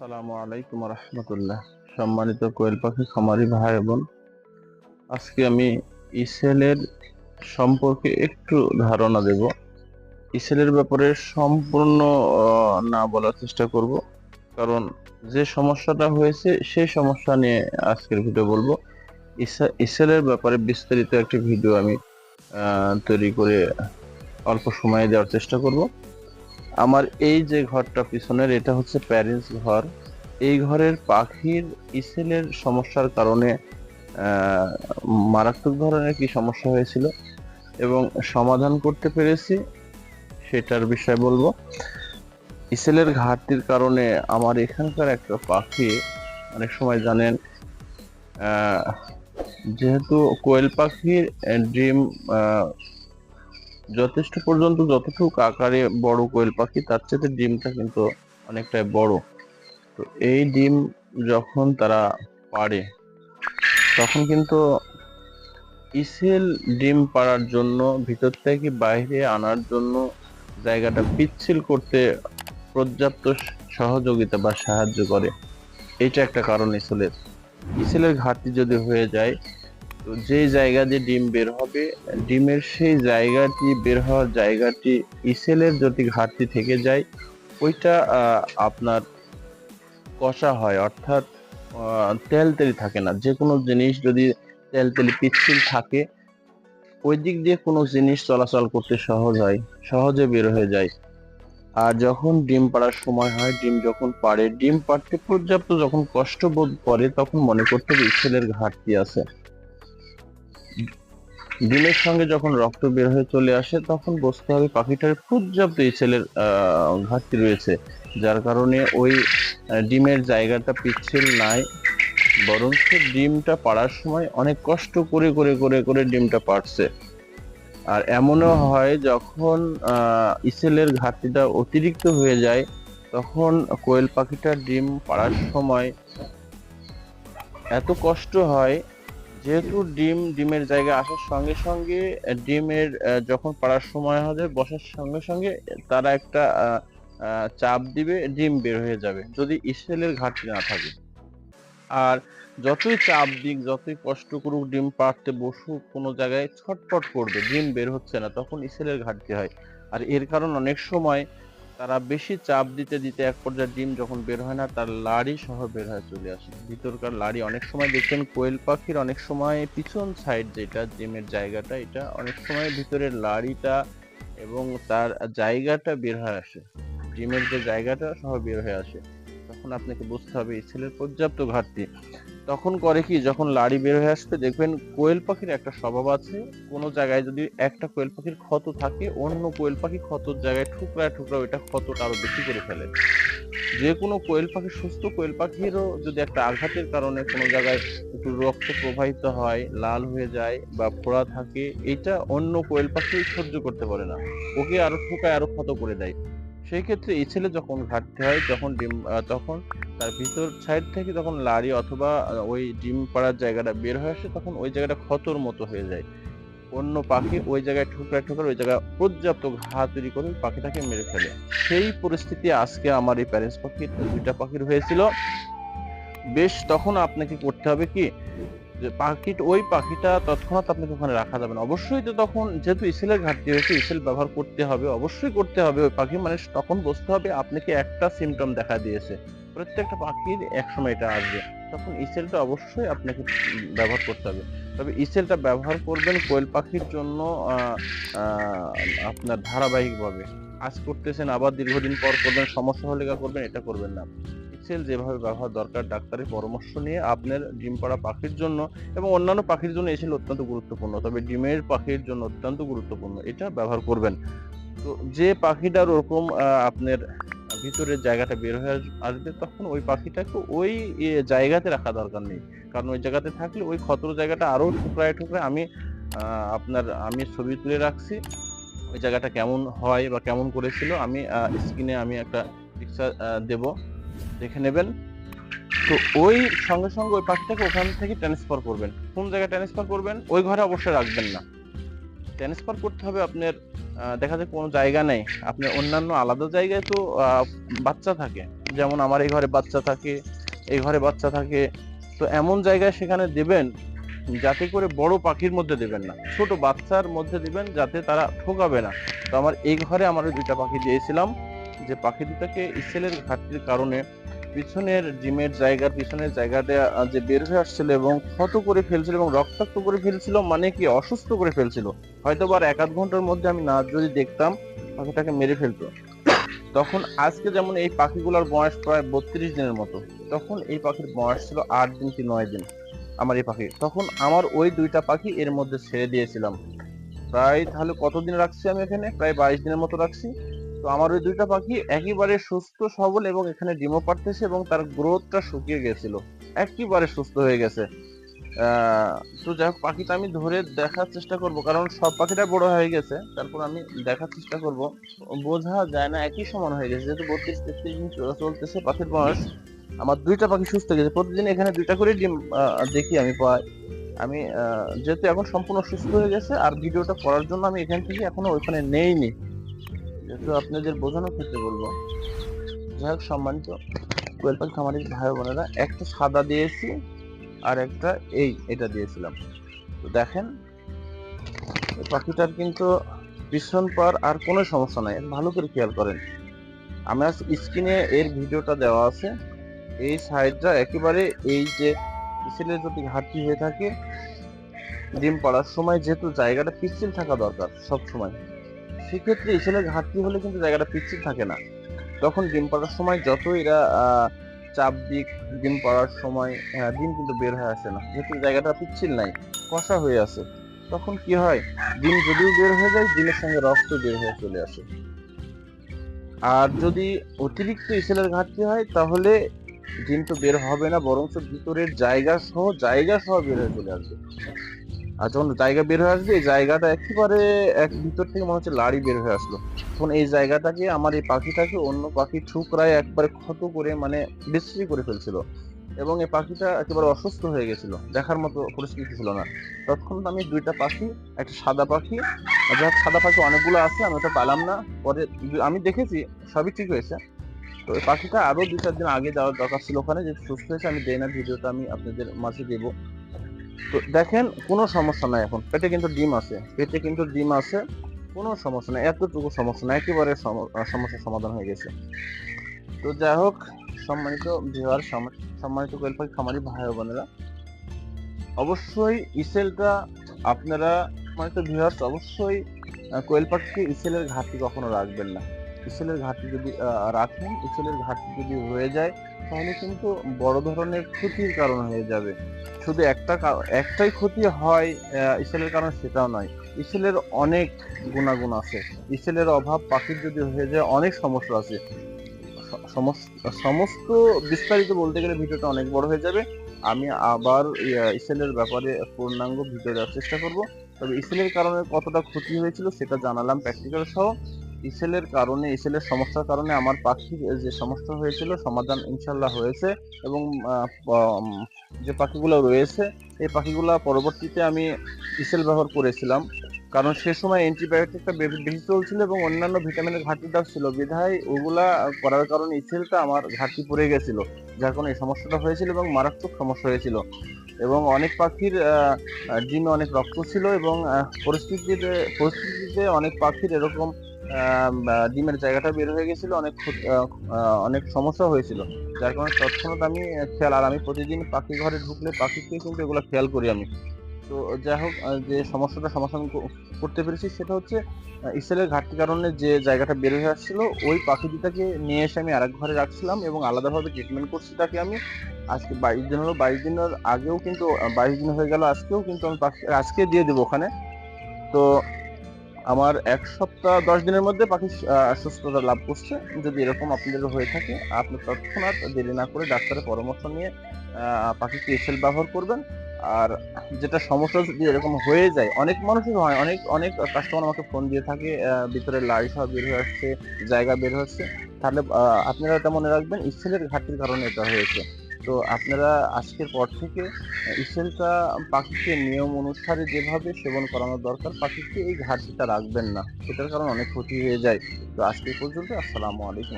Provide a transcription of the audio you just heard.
আসসালামু আলাইকুম রহমতুল্লাহ। সম্মানিত কোয়েল পাখি, খামারি ভাই বোন, আজকে আমি ইসেলের সম্পর্কে একটু ধারণা দেব। ইসেলের ব্যাপারে সম্পূর্ণ না বলার চেষ্টা করব। কারণ যে সমস্যাটা হয়েছে, সেই সমস্যা নিয়ে আজকের ভিডিও বলব। ইসা- ইসেলের ব্যাপারে বিস্তারিত একটি ভিডিও আমি তৈরি করে অল্প সময়ে দেওয়ার চেষ্টা করব। আমার এই যে ঘরটা পিছনের, এটা হচ্ছে প্যারেন্টস ঘর। এই ঘরের পাখির ইসেলের সমস্যার কারণে মারাত্মক ধরনের কি সমস্যা হয়েছিল এবং সমাধান করতে পেরেছি, সেটার বিষয়ে বলব। ইসেলের ঘাটতির কারণে আমার এখানকার একটা পাখি, অনেক সময় জানেন যেহেতু কোয়েল পাখির ডিম যথেষ্ট পর্যন্ত যতটুকু আকারে বড় কোয়েল পাখি, তার চেয়ে ডিমটা কিন্তু অনেকটাই বড়। তো এই ডিম যখন তারা পারে তখন কিন্তু ইসেল ডিম পাড়ার জন্য, ভিতর থেকে বাইরে আনার জন্য জায়গাটা পিচ্ছিল করতে পর্যাপ্ত সহযোগিতা বা সাহায্য করে। এটা একটা কারণ ইসেলের। ইসেলের ঘাটতি যদি হয়ে যায় তো যে জায়গা দিয়ে ডিম বের হবে ডিমের সেই জায়গাটি বের হওয়ার জায়গাটি ইসেলের যদি ঘাটতি থেকে যায় ওইটা আপনার কষা হয়। অর্থাৎ আহ, তেলতেলি থাকে না। যে কোনো জিনিস যদি তেলতেলি পিচ্ছিল থাকে ওই দিক দিয়ে কোনো জিনিস চলাচল করতে সহজ হয় সহজে বের হয়ে যায়। আর যখন ডিম পাড়ার সময় হয় ডিম যখন পাড়ে ডিম পাড়তে পর্যাপ্ত যখন কষ্ট বোধ করে তখন মনে করতে হবে ইসেলের ঘাটতি আছে। ডিমের সঙ্গে যখন রক্ত বের হয়ে চলে আসে তখন বুঝতে হবে পাখিটার পর্যাপ্ত ইসেলের আহ, ঘাটতি রয়েছে। যার কারণে ওই ডিমের জায়গাটা পিচ্ছিল নাই। বরং সে ডিমটা পাড়ার সময় অনেক কষ্ট করে করে করে করে ডিমটা পাড়ছে। আর এমনও হয় যখন ইসেলের ঘাটতিটা অতিরিক্ত হয়ে যায় তখন কোয়েল পাখিটার ডিম পাড়ার সময় এত কষ্ট হয় যেহেতু ডিম, ডিমের জায়গা আসার সঙ্গে সঙ্গে ডিমের যখন পাড়ার সময় হবে, বসার সঙ্গে সঙ্গে তারা একটা চাপ দিবে, ডিম বের হয়ে যাবে, যদি ইসেলের ঘাটতি না থাকে। আর যতই চাপ দিক, যতই কষ্ট করুক, ডিম পাড়তে বসুক, কোনো জায়গায় ছটফট করবে, ডিম বের হচ্ছে না, তখন ইসেলের ঘাটতি হয়। আর এর কারণ অনেক সময় তারা বেশি চাপ দিতে দিতে এক পর্যায়ে ডিম যখন বের হয় না, তার লাড়ি সহ বের হয়ে চলে আসে। ভিতরকার লাড়ি অনেক সময় দেখবেন কোয়েল পাখির অনেক সময় পিছন সাইড যেটা ডিমের জায়গাটা, এটা অনেক সময় ভিতরের লাড়িটা এবং তার জায়গাটা বের হয়ে আসে। ডিমের যে জায়গাটা সহ বের হয়ে আসে। তখন আপনাকে বুঝতে হবে, এই ছেলের পর্যাপ্ত ঘাটতি। তখন করে কি, যখন লাড়ি বের হয়ে আসবে, দেখবেন কোয়েল পাখির একটা স্বভাব আছে। কোনো জায়গায় যদি একটা কোয়েল পাখির ক্ষত থাকে, অন্য কোয়েল পাখি ক্ষতর জায়গায় ঠুকরায় ঠুকরা ওইটা ক্ষতটা আরও বেশি করে ফেলে। যে কোনো কোয়েল পাখি, সুস্থ কোয়েল পাখিরও যদি একটা আঘাতের কারণে কোনো জায়গায় একটু রক্ত প্রবাহিত হয়, লাল হয়ে যায় বা ফোড়া থাকে, এটা অন্য কোয়েল পাখি সহ্য করতে পারে না। ওকে আরও ঠুকায় আরও ক্ষত করে দেয়। সেই ক্ষেত্রে এই ছেলে যখন ঘাটতে হয়, যখন ডিম তখন তার ভিতর সাইড থেকে যখন লাড়ি অথবা ওই ডিম পাড়ার জায়গাটা বের হয়ে আসে, তখন ওই জায়গাটা ক্ষতর মতো হয়ে যায়। অন্য পাখি ওই জায়গায় ঠুকরা ঠুকরা, ওই জায়গায় পর্যাপ্ত ঘা তৈরি করে পাখিটাকে মেরে ফেলে। সেই পরিস্থিতি আজকে আমার এই প্যারেন্টস পাখির, দুইটা পাখির হয়েছিল। বেশ, তখন আপনাকে করতে হবে কি? যে পাখি ওই পাখিটা তৎক্ষণাৎ আপনাকে ওখানে রাখা যাবে না। অবশ্যই তো তখন যেহেতু ইসেলের ঘাটতি হয়েছে, ইসেল ব্যবহার করতে হবে, অবশ্যই করতে হবে। ওই পাখি মানে তখন বুঝতে হবে, আপনাকে একটা সিমটম দেখা দিয়েছে। প্রত্যেকটা পাখির এক সময় এটা আসবে। তখন ইসেলটা অবশ্যই আপনাকে ব্যবহার করতে হবে। তবে ইসেলটা ব্যবহার করবেন কোয়েল পাখির জন্য আপনার ধারাবাহিকভাবে। আজ করতেছেন, আবার দীর্ঘদিন পর করবেন, সমস্যা হলে করবেন, এটা করবেন না। ইসেল যেভাবে ব্যবহার দরকার, ডাক্তারের পরামর্শ নিয়ে আপনার ডিম পাড়া পাখির জন্য এবং অন্যান্য পাখির জন্য এসেল অত্যন্ত গুরুত্বপূর্ণ। তবে ডিমের পাখির জন্য অত্যন্ত গুরুত্বপূর্ণ। এটা ব্যবহার করবেন। তো যে পাখিটার ওরকম আপনার ভিতরের জায়গাটা বের হয়ে আস- আসবে, তখন ওই পাখিটাকে ওই জায়গাতে রাখা দরকার নেই। কারণ ওই জায়গাতে থাকলে ওই ক্ষতর জায়গাটা আরও টুকরায় টুকরায় আমি আপনার, আমি ছবি তুলে রাখছি। ওই জায়গাটা কেমন হয় বা কেমন করেছিল, আমি স্ক্রিনে আমি একটা পিকচার দেব। দেখে নেবেন। তো ওই সঙ্গে সঙ্গে ওই পাখিটাকে ওখান থেকে ট্রান্সফার করবেন। কোন জায়গায় ট্রান্সফার করবেন? ওই ঘরে অবশ্যই রাখবেন না। ট্রান্সফার করতে হবে আপনার দেখা যায় কোনো জায়গা নেই। আপনি অন্যান্য আলাদা জায়গায় তো বাচ্চা থাকে। যেমন আমার এই ঘরে বাচ্চা থাকে, এই ঘরে বাচ্চা থাকে। তো এমন জায়গায় সেখানে দেবেন, যাতে করে বড় পাখির মধ্যে দেবেন না। ছোট বাচ্চার মধ্যে দিবেন, যাতে তারা ঠোকাবে না। তো আমার এই ঘরে আমার দুইটা পাখি দিয়েছিলাম, যে পাখি দুটাকে ইসেলের ঘাটতির কারণে পিছনের জিমের জায়গার পিছনের জায়গাটা যে বের হয়ে আসছিল এবং ক্ষত করে ফেলছিল এবং রক্তাক্ত করে ফেলছিল মানে কি অসুস্থ করে ফেলছিল। হয়তো বা এক আধ ঘণ্টার মধ্যে আমি না যদি দেখতাম, পাখিটাকে মেরে ফেলতো। তখন আজকে যেমন এই পাখিগুলোর বয়স প্রায় বত্রিশ দিনের মতো, তখন এই পাখির বয়স ছিল আট দিন কি নয় দিন, আমার এই পাখি। তখন আমার ওই দুইটা পাখি এর মধ্যে ছেড়ে দিয়েছিলাম। প্রায় তাহলে কতদিন রাখছি আমি এখানে? প্রায় বাইশ দিনের মতো রাখছি। তো আমার ওই দুইটা পাখি একেবারে সুস্থ, সবল এবং এখানে ডিমও পারতেছে এবং তার গ্রোথটা শুকিয়ে গেছিল। একেবারে সুস্থ হয়ে গেছে। তো যাই হোক, পাখিটা আমি ধরে দেখার চেষ্টা করব, কারণ সব পাখিটা বড় হয়ে গেছে। তারপর আমি দেখার চেষ্টা করব। বোঝা যায় না, একই সমান হয়ে গেছে। যেহেতু বত্রিশ তেত্রিশ দিন চল- চলতেছে, পাখির বয়স। আমার দুইটা পাখি সুস্থ গেছে। প্রতিদিন এখানে দুইটা করে ডিম দেখি আমি পাই। আমি যেহেতু এখন সম্পূর্ণ সুস্থ হয়ে গেছে, আর ভিডিওটা করার জন্য আমি এখান থেকে এখনও ওইখানে নেইনি। যেহেতু আপনাদের বোঝানোর ক্ষেত্রে বলব, যাই হোক সম্মানিত কোয়েল খামারের ভাই বোনেরা, একটা সাদা দিয়েছি আর একটা এই এটা দিয়েছিলাম। তো দেখেন পাখিটার কিন্তু পিছন পার আর কোনো সমস্যা নাই, ভালো করে খেয়াল করেন। আমার স্ক্রিনে এর ভিডিওটা দেওয়া আছে, এই সাইডটা একেবারে এই যে পিছনের যদি ঘাটতি হয়ে থাকে, ডিম পাড়ার সময় যেহেতু জায়গাটা পিচ্ছিল থাকা দরকার সব সময় সেক্ষেত্রে ইসেলের ঘাটতি হলে কিন্তু জায়গাটা পিচ্ছিল থাকে না। তখন ডিম পাড়ার সময় যত এরা চাপ দিক ডিম পাড়ার সময় ডিম কিন্তু বের হয়ে আসে না। যেহেতু জায়গাটা পিচ্ছিল নাই, কষা হয়ে আছে তখন কি হয়? ডিম যদিও বের হয়ে যায় ডিমের সঙ্গে রক্ত বের হয়ে চলে আসে। আর যদি অতিরিক্ত ইসেলের ঘাটতি হয়, তাহলে ডিম তো বের হবে না, বরঞ্চ ভিতরের জায়গা সহ জায়গা সহ বের হয়ে চলে আসবে। আর যখন জায়গা বের হয়ে আসবে, এই জায়গাটা একেবারে এক ভিতর থেকে মনে হচ্ছে লাড়ি বের হয়ে আসলো। তখন এই জায়গাটাকে আমার এই পাখিটাকে অন্য পাখি ঠুকরায় একবারে ক্ষত করে মানে বিশ্রী করে ফেলছিল। এবং এই পাখিটা একেবারে অসুস্থ হয়ে গেছিল। দেখার মতো পরিস্থিতি ছিল না। তৎক্ষণাৎ আমি দুইটা পাখি, একটা সাদা পাখি, আর সাদা পাখি অনেকগুলো আছে, আমি ওটা পালাম না। পরে আমি দেখেছি, সবই ঠিক হয়েছে। তো পাখিটা আরও দুই চার দিন আগে যাওয়ার দরকার ছিল ওখানে যে সুস্থ হয়েছে, আমি দেই না, ভিডিওটা আমি আপনাদের মাঝে দেবো। তো দেখেন, কোনো সমস্যা নাই এখন। পেটে কিন্তু ডিম আছে, পেটে কিন্তু ডিম আছে, কোনো সমস্যা নাই, এতটুকু সমস্যা নাই, একেবারে সম- সমস্যার সমাধান হয়ে গেছে। তো যাই হোক, সম্মানিত ভিউয়ার সম্মানিত কোয়েল পাখি খামারি ভাই বোনেরা, অবশ্যই ইসেলটা আপনারা, সম্মানিত ভিউয়ার্স অবশ্যই কোয়েল ইসেলের ঘাটতি কখনো রাখবেন না। ইসেলের ঘাটতি যদি রাখেন, ইসেলের ঘাটতি যদি হয়ে যায়, তাহলে কিন্তু বড় ধরনের ক্ষতির কারণ হয়ে যাবে। শুধু একটা একটাই ক্ষতি হয় ইসেলের কারণে সেটাও নয়। ইসেলের অনেক গুণাগুণ আছে। ইসেলের অভাব পাখির যদি হয়ে যায়, অনেক সমস্যা আছে। সমস্ত বিস্তারিত বলতে গেলে ভিডিওটা অনেক বড় হয়ে যাবে। আমি আবার ইসেলের ব্যাপারে পূর্ণাঙ্গ ভিডিও দেওয়ার চেষ্টা করব। তবে ইসেলের কারণে কতটা ক্ষতি হয়েছিল সেটা জানালাম প্র্যাকটিক্যাল সহ। ইসেলের কারণে, ইসেলের সমস্যার কারণে আমার পাখির যে সমস্যা হয়েছিল, সমাধান ইনশাল্লাহ হয়েছে এবং যে পাখিগুলো রয়েছে, এই পাখিগুলো পরবর্তীতে আমি ইসেল ব্যবহার করেছিলাম। কারণ সে সময় অ্যান্টিবায়োটিকটা বেশি চলছিল এবং অন্যান্য ভিটামিনের ঘাটতিটা ছিল। বিধায় ওগুলা করার কারণে ইসেলটা আমার ঘাটতি পড়ে গেছিল, যার কারণে এই সমস্যাটা হয়েছিল এবং মারাত্মক সমস্যা হয়েছিল। এবং অনেক পাখির ডিমে অনেক রক্ত ছিল এবং পরিস্থিতিতে পরিস্থিতিতে অনেক পাখির এরকম ডিমের জায়গাটা বের হয়ে গেছিল, অনেক অনেক সমস্যা হয়েছিল। যার কারণে তৎক্ষণাৎ আমি খেয়াল আর আমি প্রতিদিন পাখি ঘরে ঢুকলে পাখিকে কিন্তু এগুলো খেয়াল করি আমি। তো যাই হোক যে সমস্যাটা সমাধান করতে পেরেছি সেটা হচ্ছে ইসেলের ঘাটতির কারণে যে জায়গাটা বের হয়ে আসছিল, ওই পাখি দুটাকে নিয়ে এসে আমি আরেক ঘরে রাখছিলাম এবং আলাদাভাবে ট্রিটমেন্ট করছি তাকে আমি। আজকে বাইশ দিন হলো, বাইশ দিনের আগেও কিন্তু বাইশ দিন হয়ে গেল আজকেও কিন্তু আমি পাখি আজকে দিয়ে দেবো ওখানে। তো আমার এক সপ্তাহ, দশ দিনের মধ্যে পাখি সুস্থতা লাভ করছে। যদি এরকম আপনাদের হয়ে থাকে, আপনি তৎক্ষণাৎ দেরি না করে ডাক্তারের পরামর্শ নিয়ে পাখিকে এসেল ব্যবহার করবেন। আর যেটা সমস্যা যদি এরকম হয়ে যায়, অনেক মানুষই হয়, অনেক অনেক কাস্টমার আমাকে ফোন দিয়ে থাকে ভিতরে লাল সহ বের হয়ে আসছে, জায়গা বের হচ্ছে। তাহলে আপনারা এটা মনে রাখবেন ইসেলের ঘাটতির কারণে এটা হয়েছে। তো আপনারা আজকের পর থেকে ইসেলটা পাখিকে নিয়ম অনুসারে যেভাবে সেবন করানো দরকার, পাখিকে এই ঘাটতিটা রাখবেন না। সেটার কারণ অনেক ক্ষতি হয়ে যায়। তো আজকে পর্যন্ত, আসসালামু আলাইকুম।